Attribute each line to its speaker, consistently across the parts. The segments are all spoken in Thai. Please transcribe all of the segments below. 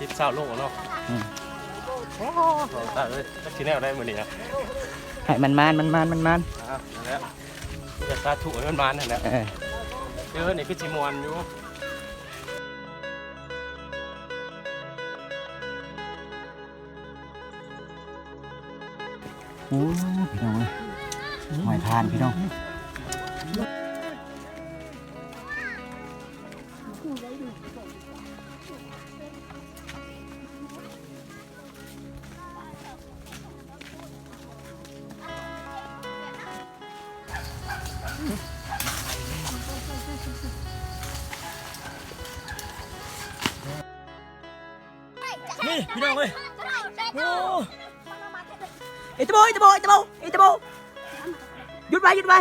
Speaker 1: สิบเศร้าโลกเนาะ
Speaker 2: อืม
Speaker 1: โอ้โหตายเลยจะกินแนวได้มื้อนี้อะ
Speaker 2: ให้มันมันมันมันมันมัน
Speaker 1: อะนั่นแหละจะสาธุให้มันมานั่นแหละ
Speaker 2: เออ
Speaker 1: เจอนี่คือสิมวนอยู่
Speaker 2: โอ้พี่น้องเอ้ยหอยทานพี่น้อง นี่พี่น้องเอ้ยโอ้ไอ้ตะโบไอ้ตะโบไอ้ตะโบไอ้ตะโบหยุดไว้หยุดไว้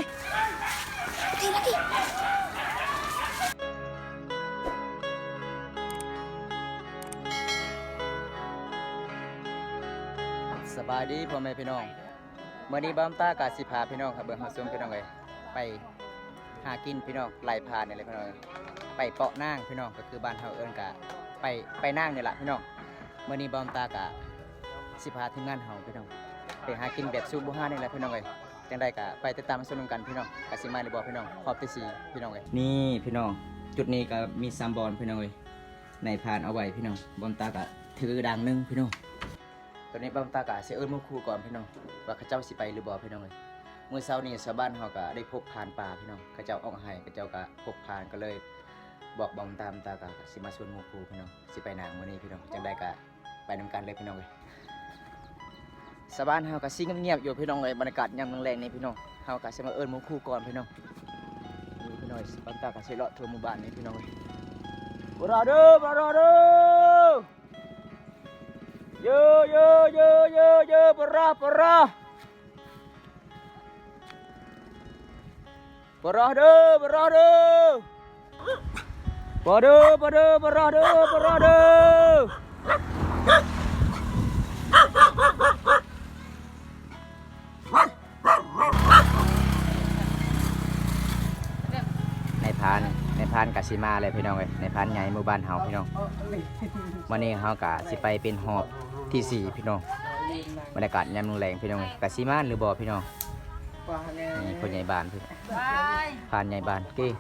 Speaker 2: สบายดีพ่อแม่พี่น้องเมื่อนี้บ้ามตากาสิพาพี่น้องครับเบิ่งเฮาซุ่มพี่น้องเลยไปหากินพี่น้องไล่พานนี่เลยพี่น้องเอ้ยไปเปาะนางพี่น้องก็คือบ้านเฮาเอิ้นกะไปไปนางนี่แหละพี่น้องเมื่อนี้บ้ามตากะสิพาทีมงานเฮาพี่น้องไปหากินแบบซูบูฮานี่แหละพี่น้องเอ้ยจังได้กะไปติดตามสนุกกันพี่น้องกะสิมาหรือบ่พี่น้องขอบที่สี่พี่น้องเอ้ยนี่พี่น้อง จุดนี้ก็มีซัมบอลพี่น้องเอ้ยในพานเอาไว้พี่น้องบอมตากะถือดังหนึงพี่น้องตอนนี้บอมตากะสิเอิ้นหมู่ครูก่อนพี่น้องว่าเขาเจ้าสิไปหรือบ่พี่น้องเอ้ยเมื่อเช้านี้ชาวบ้านเฮาก็ได้พบพานป่าพี่น้องเขาเจ้าออกให้เขาเจ้าก็พบพานก็เลยบอกบอมตามตากะสิมาชวนหมู่ครูพี่น้องสิไปนางมื้อนี้พี่น้องจังได้กะ ไปนํกันเลยพี่น้องเอ้ยสบานเฮาก็ซิเงียบๆอยู่พี่น้องเลยบรรยากาศยามแรงๆนี่พี่น้องเฮาก็สิมาเอิ้นหมู่คู่ก่อนพี่น้องนี่พี่น้องบรรยากาศก็สิเลาะทั่วหมู่บ้านนี่พี่น้องเอ้ยบรอเด้อบรอเด้อเยอะเยอะเยอะเยอะเยอะบรอบ่รอบ่รอเด้อบรอเด้อบ่เด้อบ่เด้อบรอเด้อบรอเด้อ ในพานในพานกสิมาเลยพี่น้องเอ้ยในพานใหญ่หมู่บ้านเฮาพี่น้องวันนี้เฮากะสิไปเป็นหอบที่สี่พี่น้องบรรยากาศยามแรงพี่น้องเอ้ยกสิมาหรือบ่พี่น้องนี่คนใหญ่บ้านพี่พานใหญ่บ้านกี้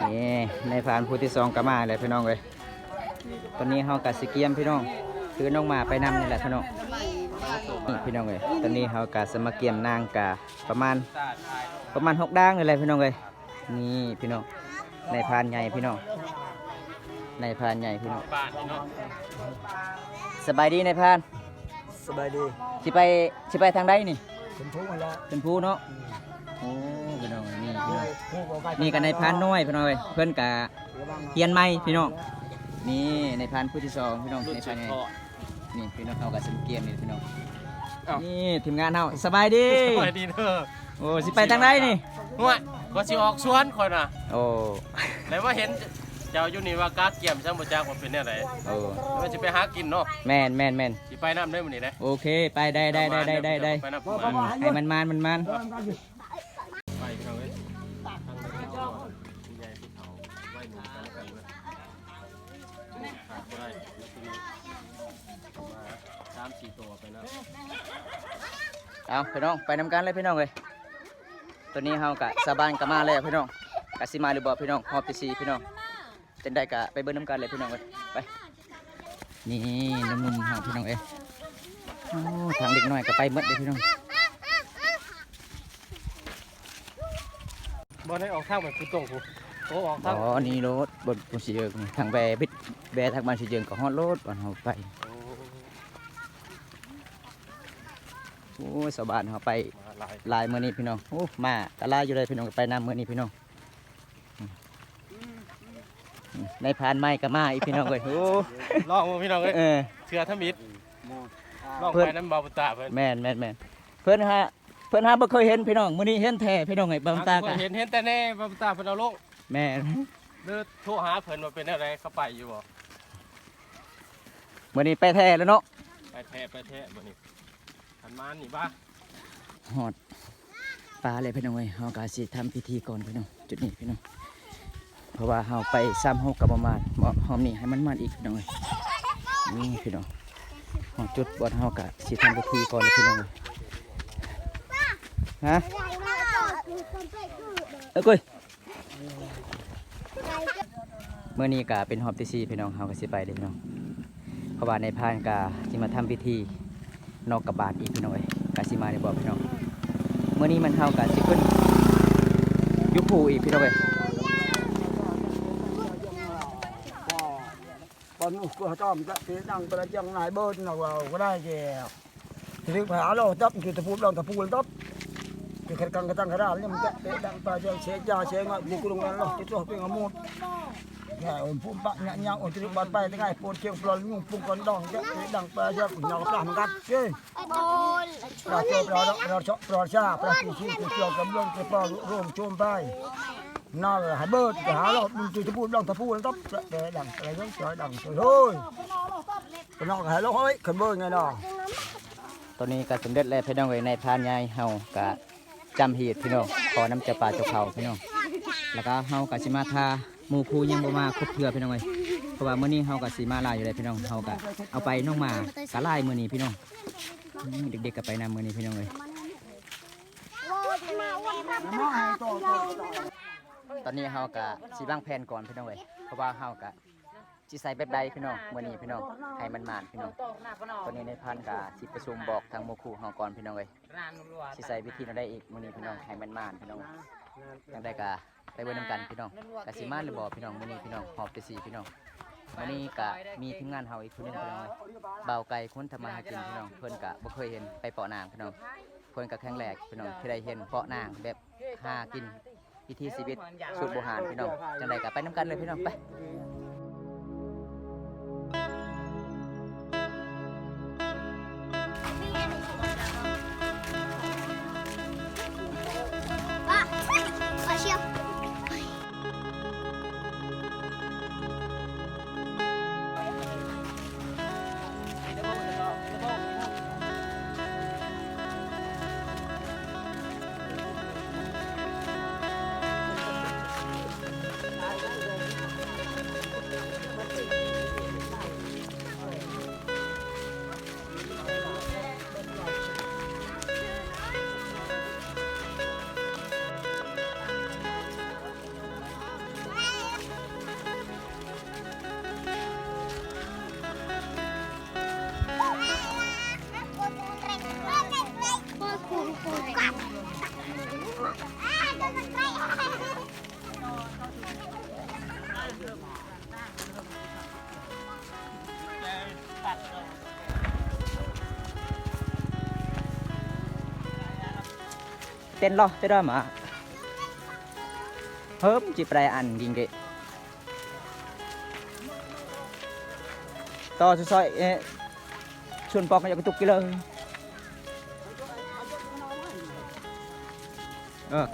Speaker 2: เก้นี่ในพานผู้ที่สองก็มาเลยพี่น้องเอ้ยตอนนี้เฮากะสิเกียมพี่น้อง คือน้องหมาไปนำนี่แหละพี่น้องนี่พี่น้องเอ้ยตอนนี้เฮากะสมาเกียมนางกะประมาณ ประมาณหกด่างนี่แหละพี่น้องเอ้ยนี่พี่น้องในพานใหญ่พี่น้องในพานใหญ่พี่น้อง
Speaker 1: บ้านนี่เนาะ
Speaker 2: สบายดีในพาน
Speaker 3: สบายดี
Speaker 2: สิไปสิไปทางใดนี่
Speaker 3: เป็นทุกมาแล้ว
Speaker 2: เป็นผู้เนาะโอ้พี่น้องนี่พี่น้องนี่กันในพานน้อยพี่น้องเอ้ยเพื่อนกะเฮียนไม่พี่น้องนี่ในพานผู้ที่สองพี่น้อง
Speaker 1: รุ่น
Speaker 2: ใน
Speaker 1: สุ
Speaker 2: พาน
Speaker 1: ด
Speaker 2: ใหญ่
Speaker 1: พอ
Speaker 2: นี่พี่น้องเอากับสมเกียมนี่พี่น้อง
Speaker 1: เอ้า
Speaker 2: นี่ทีมงานเฮาสบายดี
Speaker 1: สวัสดีเด้อ
Speaker 2: โอ้สิไปทางใดนี่
Speaker 1: ห่วยก็สิออกสวนคนน่ะ
Speaker 2: โอ้
Speaker 1: แล้วว่าเห็น เจ้าอยู่นี่ว่ากาเกี่ยมช่างบ่จักว่าเป็นแนวไหน
Speaker 2: โอ้
Speaker 1: ว่าสิไปหากินเนาะ
Speaker 2: แม่นแม่นแม่น
Speaker 1: สิไปน้ำได้มื้อนี้นะ
Speaker 2: โอเค ไปได้ได้ได้ได้ได้ได้
Speaker 1: ไปน้ำ
Speaker 3: บ่
Speaker 1: มา
Speaker 3: บ่
Speaker 2: ให้มันมันมันมัน
Speaker 1: ไปพี่น้องเอ้ยทางเดินเข้าคุณยายที่เขาไว้หมู่กันแล้วกันเว้ยขาดบ่ได้ทีนี้มาสามสี่ตัวไปนะ
Speaker 2: เอาพี่น้องไปนำกันเลยพี่น้องเลยตัวนี้เฮากะสาบานกะมาแล้วพี่น้องกะสิมาหรือบ่พี่น้องฮอบที่สี่พี่น้อง จังได้กะไปเบิ่งน้ำกันเลยพี่น้องเลยไป นี่หนุ่มๆเฮาพี่น้องเอ้ยโอ้ทางเด็กน้อยก็ไปหมดเลยพี่น้อง
Speaker 1: บ่ได้ออกทางแบบคือตรงกูโอ้ออกทาง
Speaker 2: อ๋อนี่รถบนบนสีเจิงทางแบบิดแบทางบ้านสีเจิงก็ฮอดรถบ้านเฮาไปโอ้ยสาวบ้านเฮาไป
Speaker 1: มาหลาย
Speaker 2: ลายมื้อนี้พี่น้องโอ้มากะลายอยู่เลยพี่น้องไปน้ำมื้อนี้พี่น้องอืมอืม ในพานไม้ก็มาอีกพี่น้องเอ้ยโอ้
Speaker 1: ลองมือพี่น้องเอ้ย
Speaker 2: เออ
Speaker 1: เชื่อทมิดลอง
Speaker 2: เพิ่น
Speaker 1: ไปน้ำบาบุตาเพิ่น
Speaker 2: แม่นแม่นแม่นเพิ่นฮะเพิ่นฮะบ่เคยเห็นพี่น้องมื้อนี้เห็นแท้พี่น้องไอ้บางตากะ
Speaker 1: เห็นเห็นแต่แน่บาบุตาเพิ่นเอาลง
Speaker 2: แม่น
Speaker 1: เลือโทรหาเพิ่นว่าเป็นอะไรเข้าไปอยู่บ่
Speaker 2: มื้อนี้ไปแท้แล้วเนาะ
Speaker 1: ไปแท้ไปแท้บ่นี่ขันมานนี่บ้า
Speaker 2: ฮอดปลาเลยพี่น้องเอ้ยเฮาก็สิทำพิธีก่อนพี่น้องจุดนี้พี่น้องเพ ราะว่าเฮาไปซ้ำเฮาก็ประมาณหมาะหอมนี่ให้มันมันอีกพี่อยนี่พี่น้องฮอดจุดบอดเฮาก็สิทำพิธีก่อนเลยพี่น้องฮะเอ้ยกุยเมื่อนี้ก็เป็นหอบที่สี่พี่น้องเฮาก็สิไปเลยพี่น้องเพราะว่าในพานก็สิมาทำพิธีนอกกับบาทอีกพี่น้องเอ้ยก็สิมาในบ่พี่น้องเมื่อนี้มันเฮาก็สิขึ้นยุคูอีกพี่น้องเลย
Speaker 3: นก็จอมจะเสียดังประจังนายเบิ้ลเราก็ได้แก่ทีนี้ผาเราตับ
Speaker 2: คือ
Speaker 3: ตะพูดเราตะพูดตับคื
Speaker 2: อขัดกั
Speaker 3: งกระตังกระดาษเนี่ยมันจะเสียดังประจังเสียจาเสียงบุกลงกันเราที่ตัวเป็นอมูดเนี่ยอุ่น
Speaker 2: พุ่มปะเนี่ยเนี่ยอุ่
Speaker 3: นที่บ้านไปที่ไง
Speaker 2: ปวดเชียงปลอ
Speaker 3: นงุ่มปุ่งก้อนดองจะเสี
Speaker 2: ย
Speaker 3: ดังประจังเราปลาหมัดเช่เราเชีาเราเราเชาะปลาชาปลาที่ชิ้นที่เกี่ยวกับรื่องเกี่ยวกับร่วมชมไป om pun pak nyak nyak om tidak batai tengah pun ceng pelol ngung pun kondong cái cái đang ta chơi nyok lah mangkat ke ra cho ra ra cho ra cha ra ki si ki cho cầm lon cái pelol rom chom bai nó là hai bớt cái há lọ mình chỉ tập phun đồng tập phun tấp để đằng cái giống trời đằng trời thôi cái nó hai lọ ấy cần bơi ngay đó
Speaker 2: ตอนนี้ก็สำเร็จแล้วพี่น้องเอ้ยในพานใหญ่เฮาก็จำเหตุพี่น้องขอน้ำเจ้าป่าเจ้าเขาพี่น้องแล้วก็เฮาก็สิมาทาหมู่ครูยังบ่มาครบเทื่อพี่น้องเอ้ยเพราะว่ามื้อนี้เฮาก็สิมาหลายอยู่เลยพี่น้องเฮาก็เอาไปน้องหมากะลายมื้อนี้พี่น้องอืมเด็กๆก็ไปนำมื้อนี้พี่น้องเอ้ย ตอนนี้เฮาก็สิวางแผนก่อนพี่น้องเอ้ยเพราะว่าเฮาก็สิใส่แบบใดพี่น้องมื้อนี้พี่น้องให้มันมานพี่น้องตอนนี้ในพันก็สิประชุมบอกทางหมู่ครูเฮาก่อนพี่น้องเอ้ยสิใส่วิธีเราได้อีกมื้อนี้พี่น้องให้มันมานพี่น้องจังได้กะไปเบิ่งนำกันพี่น้องกะสิมานหรือบ่พี่น้องมื้อนี้พี่น้องหอบไปสี่พี่น้องมื้อนี้กะมีทีมงานเฮาอีกคนนึงพี่น้องเบาไก่คนทำมาหากินพี่น้องเพิ่นกะบ่เคยเห็นไปเปาะนางพี่น้องเพิ่นกะครั้งแรกพี่น้องที่ได้เห็นเปาะนางแบบหากิน วิถีชีวิตสูตรโบราณพี่น้องจังได้กะไปนํกันเลยพี่น้องไป เต้นรอเต้นรอมาเฮิมจิปลายอันกิงเกะต่อซอยๆเอ๊ะชวนปอกกันอยากกระตุกกี่เลยเออ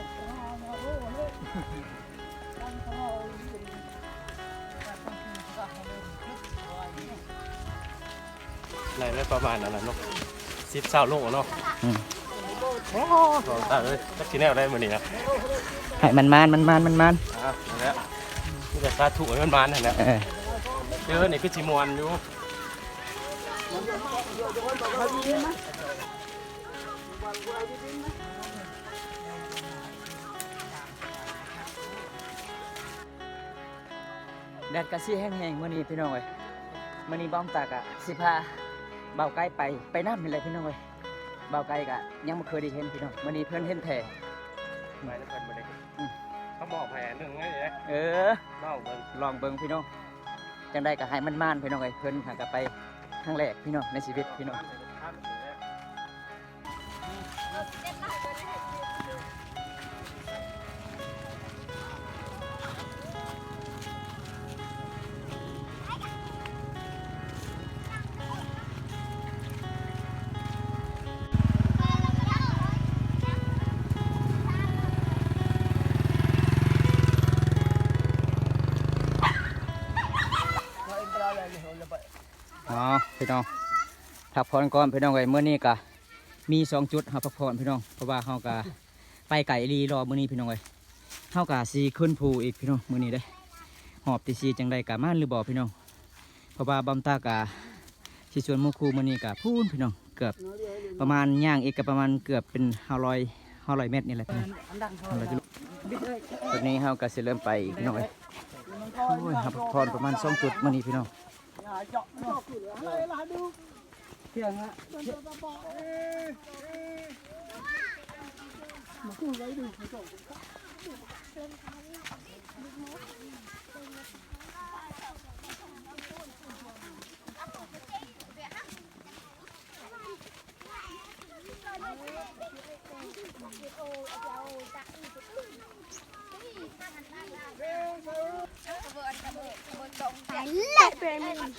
Speaker 1: ไหนได้ประมาณนั้นน่ะเนาะสิบเศร้าโลเนาะ
Speaker 2: อืม
Speaker 1: โอ้ลองตาเลยจักสิแนวได้มื้อนี้นะ
Speaker 2: ให้มันมันมันมันมันมัน
Speaker 1: อะนั่แหละนี่ก็สาธุให้มันมานั่นแหละ
Speaker 2: เออ
Speaker 1: เจอนี่คือสิมวนอยู่
Speaker 2: แดดกะซี่แห้งๆมื้อนี้พี่น้องเอ้ยมื้อนี้บ้อมตากอะสิพาเบาไกล้ไปไปน้ำนี่แหละพี่น้องเอ้ย เบาไกลกะยังบ่เคยได้เห็นพี่น้องมื้อนี้เพิ่นเห็นแท้
Speaker 1: ไปแล้วเพิ่นบ่ได้
Speaker 2: อืม
Speaker 1: เขาบอกแผนหนึงไงเนี่ย
Speaker 2: เออ
Speaker 1: เล่าเบิ่ง
Speaker 2: ลองเบิ่งพี่น้องจังได้ก็ให้มันม่านพี่น้องเอ้ยเพิ่นหากะไปครั้งแรกพี่น้องในชีวิตพี่น้อง พักผ่อนก่อนพี่น้องเอ้ยมื้อนี้ก็มีสองจุดเฮาพักผ่อนพี่น้องเพราะว่าเฮาก็ไปไก่ลีรอมื้อนี้พี่น้องเอ้ยเฮาก็สิขึ้นภูอีกพี่น้องมื้อนี้เด้หอบตีซีจังใดกะม่านหรือบ่พี่น้องเพราะว่าบำตากะสิชวนมูครูมื้อนี้กะพูนพี่น้องเกือบประมาณย่างอีกก็ประมาณเกือบเป็น500 500เมตรนี่แหละพี่น้องตอนนี้เฮาก็สิเริ่มไปอีกพี่น้องเอ้ยโอ้ยพักผ่อนประมาณสองจุดมื้อนี้พี่น้อง
Speaker 3: เที่ยงฮะ
Speaker 4: lại về mình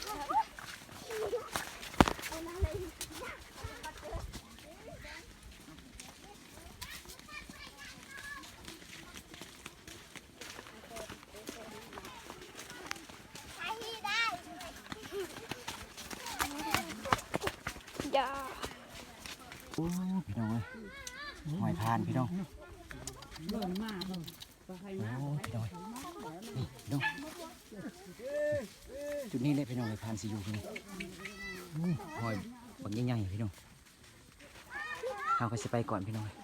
Speaker 4: Dạ.
Speaker 2: โอ้พี่น้องเอ้ยหอยทานพี่น้องโอ้พี่น้องเอ้ยนี่พี่น้องจุดนี้เลยพี่น้ องเลยทานซียูที่นี่อู้หอยบักใหญ่ๆพี่น้องเราก็จะไปก่อนพี่น้องเอ้ย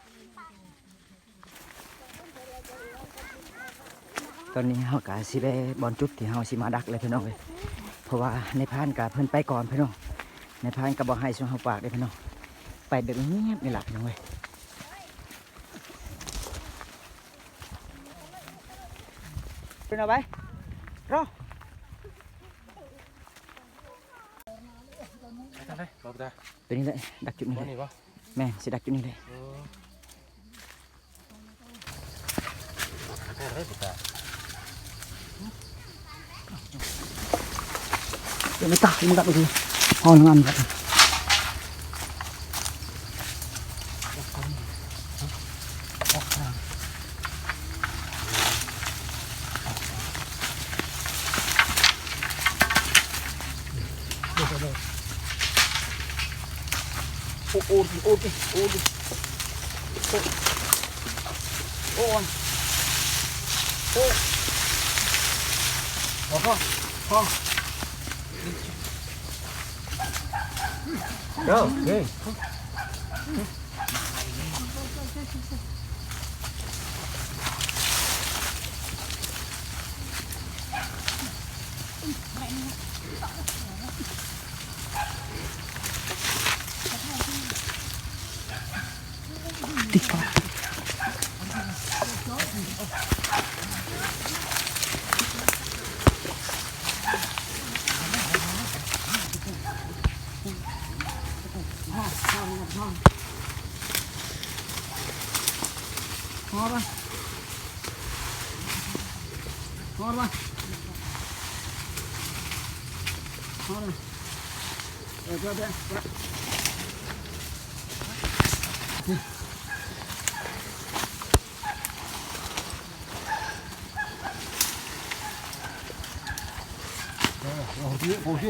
Speaker 2: ตอนนี้เรากะสิไปบอลจุดที่เราสิมาดักเลยพี่น้องเลยเพราะว่าในพานกะเพิ่นไปก่อนพี่น้อง ในพานกะบอกให้ช่วงเขาปากเลยพี่น้อง ไปแบบเงียบๆนี่แหละพี่น้องเว้ยเป็นเอาไปรอ
Speaker 1: ไป ทางไหนบอกตา
Speaker 2: ตัวนี้เลยดักจุดนี้
Speaker 1: บ่
Speaker 2: เลย
Speaker 1: นี่บ่
Speaker 2: แม่สิดักจุดนี้เลย
Speaker 1: เออไปทางไหนบอกตา
Speaker 3: เดี๋ยวไม่ตายมึงกลับไปทีห้องงานครับ โอ้โอ้ดิโอ้ดิโอ้โอ้ย โอ้พอพอพอ
Speaker 2: เด้อเฮ้ย
Speaker 3: ติดปาก พอป่ะพอป่ะพอเลยเออเพื่อนเพื่อนเพื่อนเอ อโอ้โหโอ้โห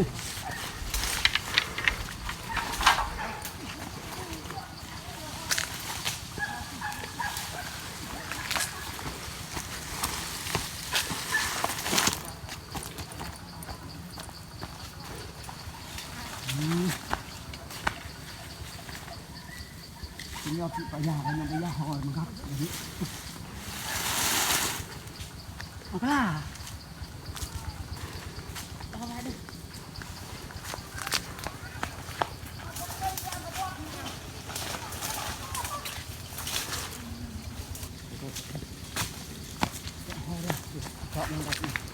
Speaker 3: ผมยอมไปยาไปยังไปยาหอยมั้งครับอย่างนี้เอาปะล่ะ ชอ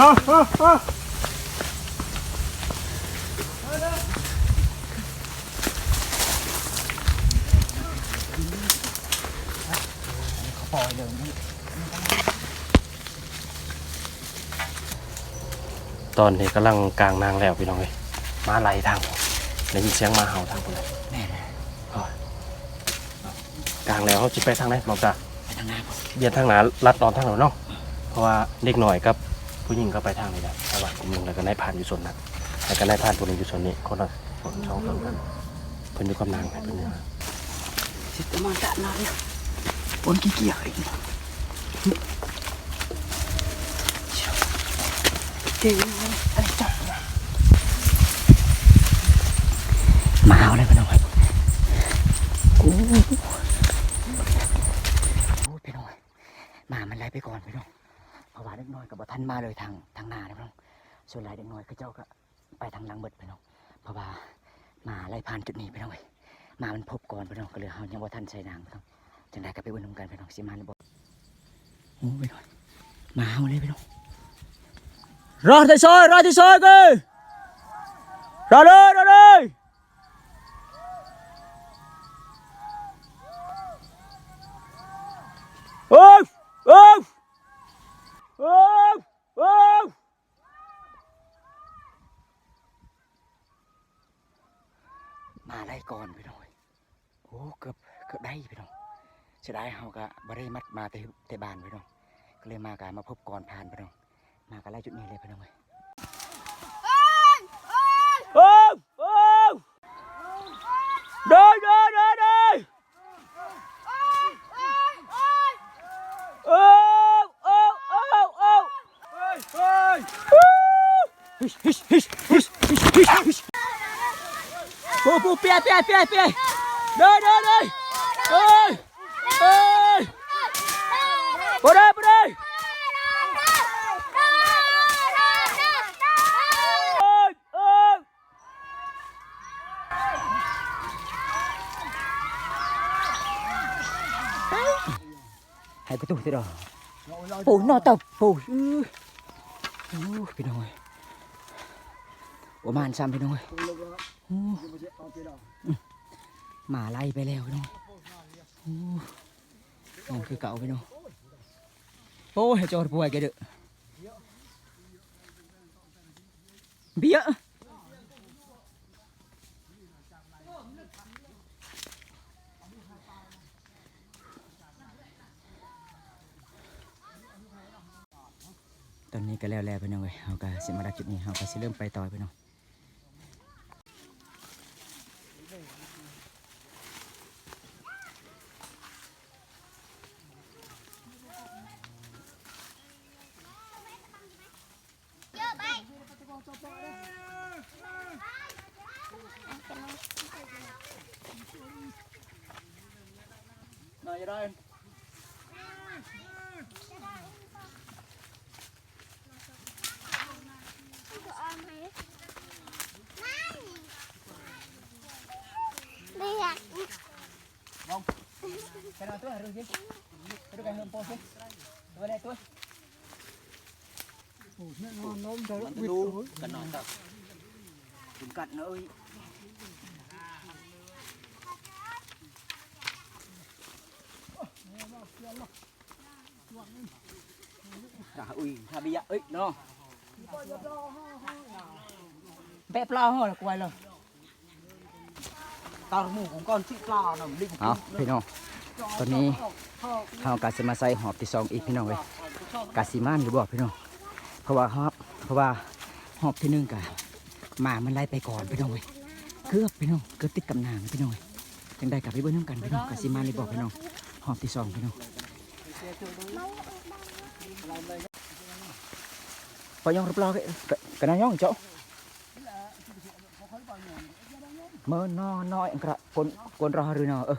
Speaker 1: ฮะฮะฮะ
Speaker 3: ปล่อยเลย
Speaker 1: ตอนนี้กำลังกลางนางแล้วพี่น้องเอ้ยมาไหลทางได้ยินเสียงมาเห่าทางพุ่นเลย
Speaker 2: แม่
Speaker 1: กลางแล้วเขาจิไปทางไหนบอกจ้ะ
Speaker 2: ไปทางหน้า
Speaker 1: เบียนทางหนาลัดนอนทางหนูเนาะเพราะว่าเด็กหน่อยกับ ผู้หญิงก็ไปทางนี้แหละแต่ว่ากลุ่มหนึงแล้วก็นายผ่านอยู่ส่วนนั้นแล้วก็นายผ่านตัวหนึงอยู่ส่วนนี้คนละส่วนช่องส่วนกันเพิ่นอยู่กับนางให้เพิ่นเนี่ย
Speaker 2: สิตมันตะนานปนขี้เกียจอีกเก่งอะไรจับมาเอาเลยพี่น้องครับโอ้โหโอ้ยพี่น้องหมามันไล่ไปก่อนพี่น้อง เพราะว่าเด็กน้อยกับบ่ทันมาเลยทางทางหน้านะพี่น้องส่วนหลายเด็กน้อยก็เจ้าก็ไปทางหลังเบิดพี่น้องเพราะว่าหมาไล่ผ่านจุดนี้พี่น้องเอ้ยมามันพบก่อนพี่น้องก็เลยเฮายังบ่ทันใช้นางพี่น้องจังไดก็ไปเบิ่งนำกันพี่น้องสิมาหรือบ่โอ้พี่น้องมาเฮาเลยพี่น้องรอที่ซอยรอที่ซอยกูรอเลยรอเลยโอ้โอ้ มาไล่ก่อนพี่น้อยโอ้เกือบเกือบได้พี่น้องเสียดายเฮาก็บ่ได้มัดมาแต่แต่บ้านพี่น้องก็เลยมากันมาพบก่อนผ่านพี่น้องมากันไล่จุดนี้เลยพี่น้องเอ้ยโอ้โอ้เดินเดินเดินเดินโอ้โอ้โอ้โอ้เฮ้ยเฮ้ย ฮิชฮิชฮิชฮิชฮิชฮิชฮิชปูปูเปียเปียเปียเปีย Đây đây đây. Ơi. Ơi. Vào đây vào đây. Ơi ơi. Hai cái tủ thế đó. Ủa nó tập. Ủa. Ủa. Cái nồi. Ủa màn xăm cái nồi. Ủa. หมาไล่ไปแล้วพี่น้องโอ้ยังคือเก่าพี่น้องโอ้ยจอดป่วยแกเด้อเบี้ยตอนนี้ก็แล้วแล้วพี่น้องเว้ยเราก็สิมาดักจุดนี้เราก็สิเริ่มไปต่อพี่น้อง Cái nào tôi harus sih? Itu kan hempos sih. Coba deh tuh.
Speaker 3: นอนน้มใจ
Speaker 2: มันดูกันหน่อยครับถึงกัดเนอะเอ้ยอะอุ้ยท
Speaker 3: ตอนชิปลาหน่ะลิง
Speaker 2: เอาพี่น้องตอนนี้เฮากาสิมาใส่หอบที่สองอีกพี่น้องเลยกาสิมานหรือบอพี่น้องเพราะว่าหอบเพราะว่าหอบที่หนึ่งกะหมามันไล่ไปก่อนพี่น้องเลยเกือบพี่น้องเกือบติดกำนางพี่น้องเลยจังได้กลับไปเบิ้ลน้ำกันพี่น้องกาสิมานหรือบอกพี่น้องหอบที่สองพี่น้องพอยองรบรอกันกันนายองเจ้าเมื่อนอน้อยกระคนคนรอหรือนอเออ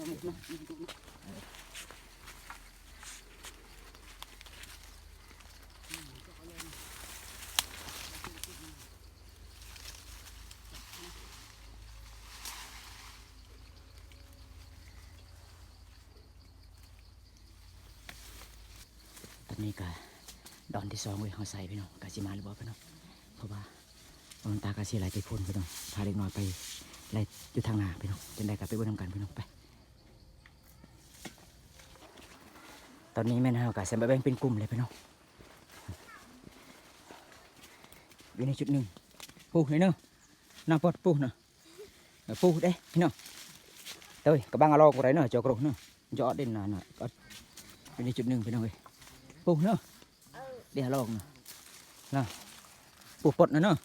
Speaker 2: วนะ
Speaker 3: เออเปียเป๊ะ
Speaker 2: ตอนนี้ก็ดอนที่สองเว้ยเฮาใส่พี่น้องกาสิมาหรือบ่พี่น้องเพราะว่าบางตากาสิไหลไปพุ่นพี่น้องพาเด็กน้อยไปไหลอยู่ทางหน้าพี่น้องจังได๋ก็ไปเบิ่งนำกันพี่น้องไป ตอนนี้แม่นเฮาก็สิมาแบ่งเป็นกลุ่มเลยพี่น้องอยู่ในจุดหนึ่งปูนี่เนาะน้าปอดปูเนาะเออปูเด้พี่น้องเต้ยกระบังอะลอกบ่ได้เนาะจอกรกเนาะจอดเด่นน่ะน่ะก็อยู่ในจุดหนึ่งพี่น้องเอ้ยปูเนาะเดี๋ยวลองเนาะนะปูปดนะเนาะ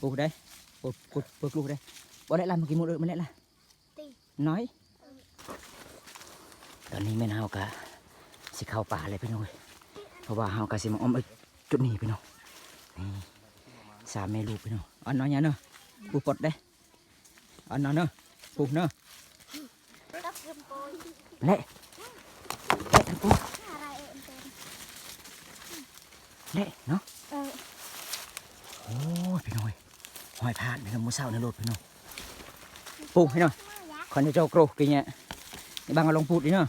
Speaker 2: ปูได้ปูปูปูลูกได้บ่ได้ละเมื่อกี้หมดเลยมันได้ละน้อยตอนนี้แม่นเฮากะ สิเข้าป่าเลยพี่น้องเอ้ยเพราะว่าเฮากะสิมาอ้อมไอ้จุดนี้พี่น้องนี่สามแม่ลูกพี่น้องอันน้อยเนี่ยเนาะปูปดได้อันน้อยเนาะปูเนาะเละเละทั้งปูเละเนาะโอ้ยพี่น้อยหอยพานพี่น้องมือเศร้าในรถพี่น้องปูพี่น้อง
Speaker 4: Má giá
Speaker 2: คนจะเจ้าโกรกกินเนี่ยบางเอาลงพูดดิเนาะ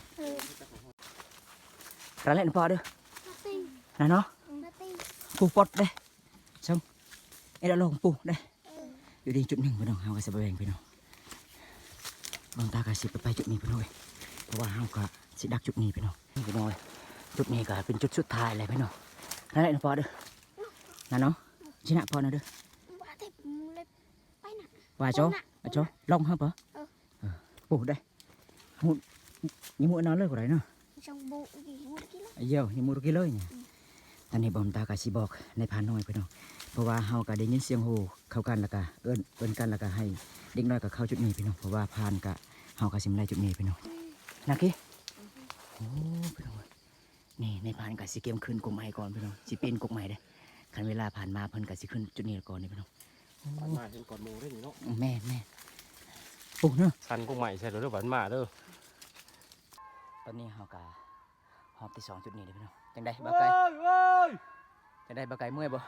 Speaker 4: Ừ
Speaker 2: ร้านเล่นพอเด้อ
Speaker 4: Nó ti
Speaker 2: นะเนาะ
Speaker 4: Nó ti
Speaker 2: ปูปดเด้ช่างเอ็ดเอาลงปูเด้
Speaker 4: Ừ
Speaker 2: อยู่ดีจุดหนึ่งพี่น้องเฮาก็จะไปแบ่งพี่น้องบางตากาสิไปไปจุดนี้พี่น้องเว้ยเพราะว่าเฮาก็สิดักจุดนี้พี่น้องนี่พี่น้องเว้ยจุดนี้ก็เป็นจุดสุดท้ายเลยพี่น้องนั่นแหละพอเด้อนะเนาะชนะพอนะเด้อ
Speaker 4: Bà thịt lên Bay nè
Speaker 2: ว่าโจว่าโจลองเฮาปะ
Speaker 4: เออ
Speaker 2: เออปูได้หูยี่หัวนอนเลยกว่าไรเนาะ เหี้ยวยังมูรกิเลยเนี่ยตอนนี้บอมตากาสิบอกในพานน้อยพี่น้องเพราะว่าเฮาก็ได้ยินเสียงโหเข้ากันแล้วก็เอิ้นเอิ้นกันแล้วก็ให้เด็กน้อยก็เข้าจุดนี้พี่น้องเพราะว่าพานก็เฮาก็สิมาได้จุดนี้พี่น้องนักกี้โอ้พี่น้องนี่ในพานก็สิเกมขึ้นกกใหม่ก่อนพี่น้องสิปีนกกใหม่เด้คันเวลาผ่านมาเพิ่นก็สิขึ้นจุดนี้ก่อนนี่พี่น้อง
Speaker 1: ผ่านมาเห็นก่อนหมูได้นี่เนาะ
Speaker 2: แม่แม่ปุ๊เนาะ
Speaker 1: สันกุ้งใหม่ใช่หรือเด้อหวานมาเด้อ
Speaker 2: ตอนนี้เฮาก็ หอบที่สองจุดนี้เลยพี่น้องจังไดบ่ไกล
Speaker 1: เว้ย
Speaker 2: จังไดบ่ไกลเมื่อยบ่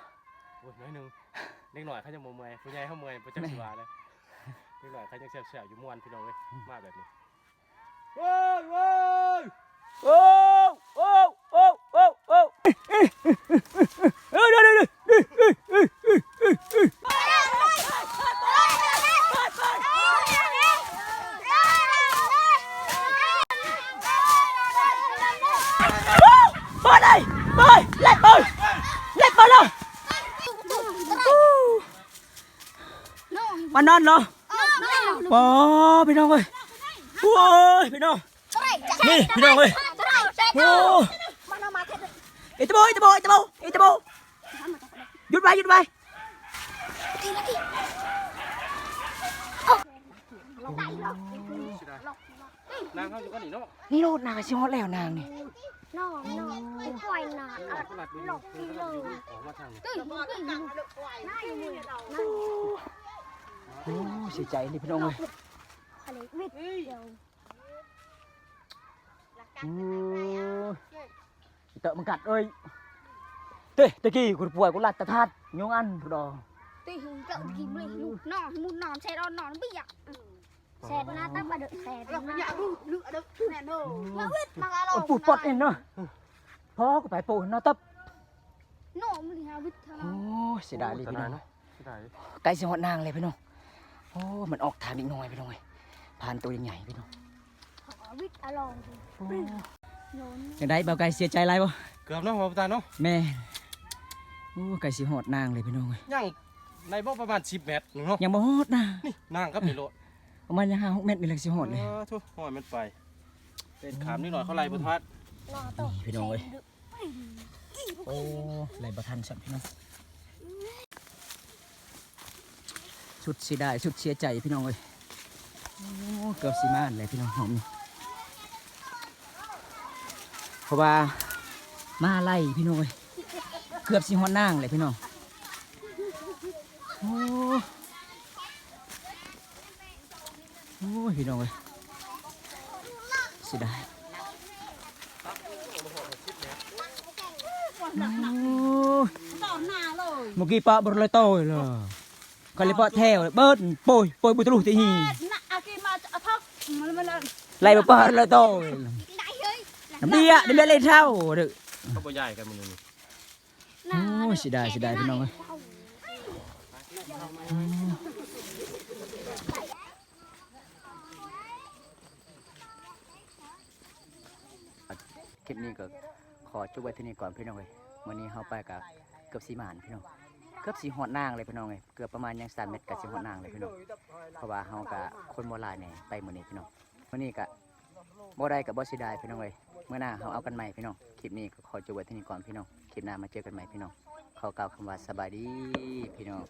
Speaker 1: โอ้ยน้อยหนึงเล็กหน่อยเขาจะมเมื่อยผู้ใหญ่เขาเมื่อยประจักษ์สิวาเลยเล็กหน่อยเขายังแซ่บๆอยู่ม่วนพี่น้องเว้ยมาแบบนี้เว้ยเว้ย
Speaker 2: โอ้โอ้โอ้โอ้โอ้เออเดี๋ยวเดี๋ยวไปเลยไปเล็กไปเล็กไปเลย
Speaker 4: Nó
Speaker 2: มานอนเหรอ
Speaker 4: Ờ Nó
Speaker 2: โอ้พี่น้องเว้ยโอ้ย พี่น้อง
Speaker 4: Nè
Speaker 2: Nè, พี่น้อง ơi. โอ้
Speaker 4: Mà nó mà thịt
Speaker 2: อิตาโบอิตาโบอิตาโบอิตาโบหยุดไปหยุดไป
Speaker 4: Đi nó đi
Speaker 1: นางเขาอยู่กันนี่เนาะ
Speaker 2: นี่โลดนางชิฮอตแล้วนางนี่
Speaker 4: Nó Nó Cái quầy nọ
Speaker 1: ตลาดดูอยู่คือตลาดอยู่ออกมาทางนี้
Speaker 4: Tươi Tươi Nó như Nó
Speaker 2: โอ้เสียใจนี่พี่น้องเอ้ย
Speaker 4: อะไรวิทย์เดียว
Speaker 2: โอ้ยเตะมันกัดเอ้ยเต้ตะกี้กูป่วยกูลัดตะทาดยงอันพุดอ
Speaker 4: ตีหิงเจ้ากินเลยลูกนอนมุนนอนแช่นอนนอนไม่อยากแช่หน้าตั้งมาเดือดแช่เราไม่อยากรู้เลือดแน่นอนมาวิทย์มาเรา
Speaker 2: โอ้ยปูดปอดเองเนาะพ่อกูไปปูนเนาะตับ
Speaker 4: โนมันหาวิทยา
Speaker 2: โอ้เสียดายเลยพี่น้อง
Speaker 1: เนาะเสียดาย
Speaker 2: ใกล้สิฮอดนางเลยพี่น้องโอ้มันออกทางอีกหน่อยพี่น้องผ่านตัวใหญ่พี่น้อง
Speaker 4: วิทย์อร่อยโน่น
Speaker 2: จังได้เบาไก่เสียใจไรบ่
Speaker 1: เกือบเนาะหัวตาเนาะ
Speaker 2: แม่โอ้ไก่สิฮอดนางเลยพี่น้องย
Speaker 1: ย่างในบ่ประมาณ10เมตรเนาะ
Speaker 2: ยังบ่ฮอดนะ
Speaker 1: นี่นางก็มีโล
Speaker 2: ประมาณยังห้าหกเมตรนี่แหละสิฮอดเลย
Speaker 1: เออทุหอยมันไปเป็นขามนิดหน่อยเขาไล่บนทัด
Speaker 4: รอต่อ
Speaker 2: พี่น้องเอ้ยโอ้ไหลบ่ทันสักพี่น้องสุดเสียดายสุดเสียใจพี่น้องเอ้ยโอ้เกือบสิมานเลยพี่น้องหอมนี่เพราะว่ามาไล่พี่น้องเอ้ยเกือบสิฮอดนางเลยพี่น้องโอ้โอ้ยพี่น้องเอ้ยเสียดายเมื่อกี้ปะบรเลยโตยเลยก็เลยปะแถวเบิ้ลโปยโปยบุตรุตีหี
Speaker 4: น่ะอากิมาจะทักมันมัน
Speaker 2: ไล่ปะปะเลยโตย
Speaker 4: ได้เฮ้ย
Speaker 2: น้ำเบี้ยน้ำเบี้ยเลยเท่าเด้อ
Speaker 1: เขาบ่ใหญ่กันมันนี่
Speaker 2: โอ้ยเสียดายเสียดายพี่น้องเอ้ย คลิปนี้ก็ขอจบไว้ที่นี่ก่อนพี่น้องเอ้ยวันนี้เฮาไปกับเกือบสีหมานพี่น้องเกือบสีหอดนางเลยพี่น้องเอ้ยเกือบประมาณยังสามเมตรกับสีหอดนางเลยพี่น้องเพราะว่าเฮากะคนโบราณเนี่ยไปมือนี้พี่น้องมื้อนี้กะบ่ได้กับบ่สิได้พี่น้องเอ้ยเมื่อหน้าเฮาเอากันใหม่พี่น้องคลิปนี้ก็ขอจบไว้ที่นี้ก่อนพี่น้องคลิปหน้ามาเจอกันใหม่พี่น้องขอกล่าวคำว่าสบายดีพี่น้อง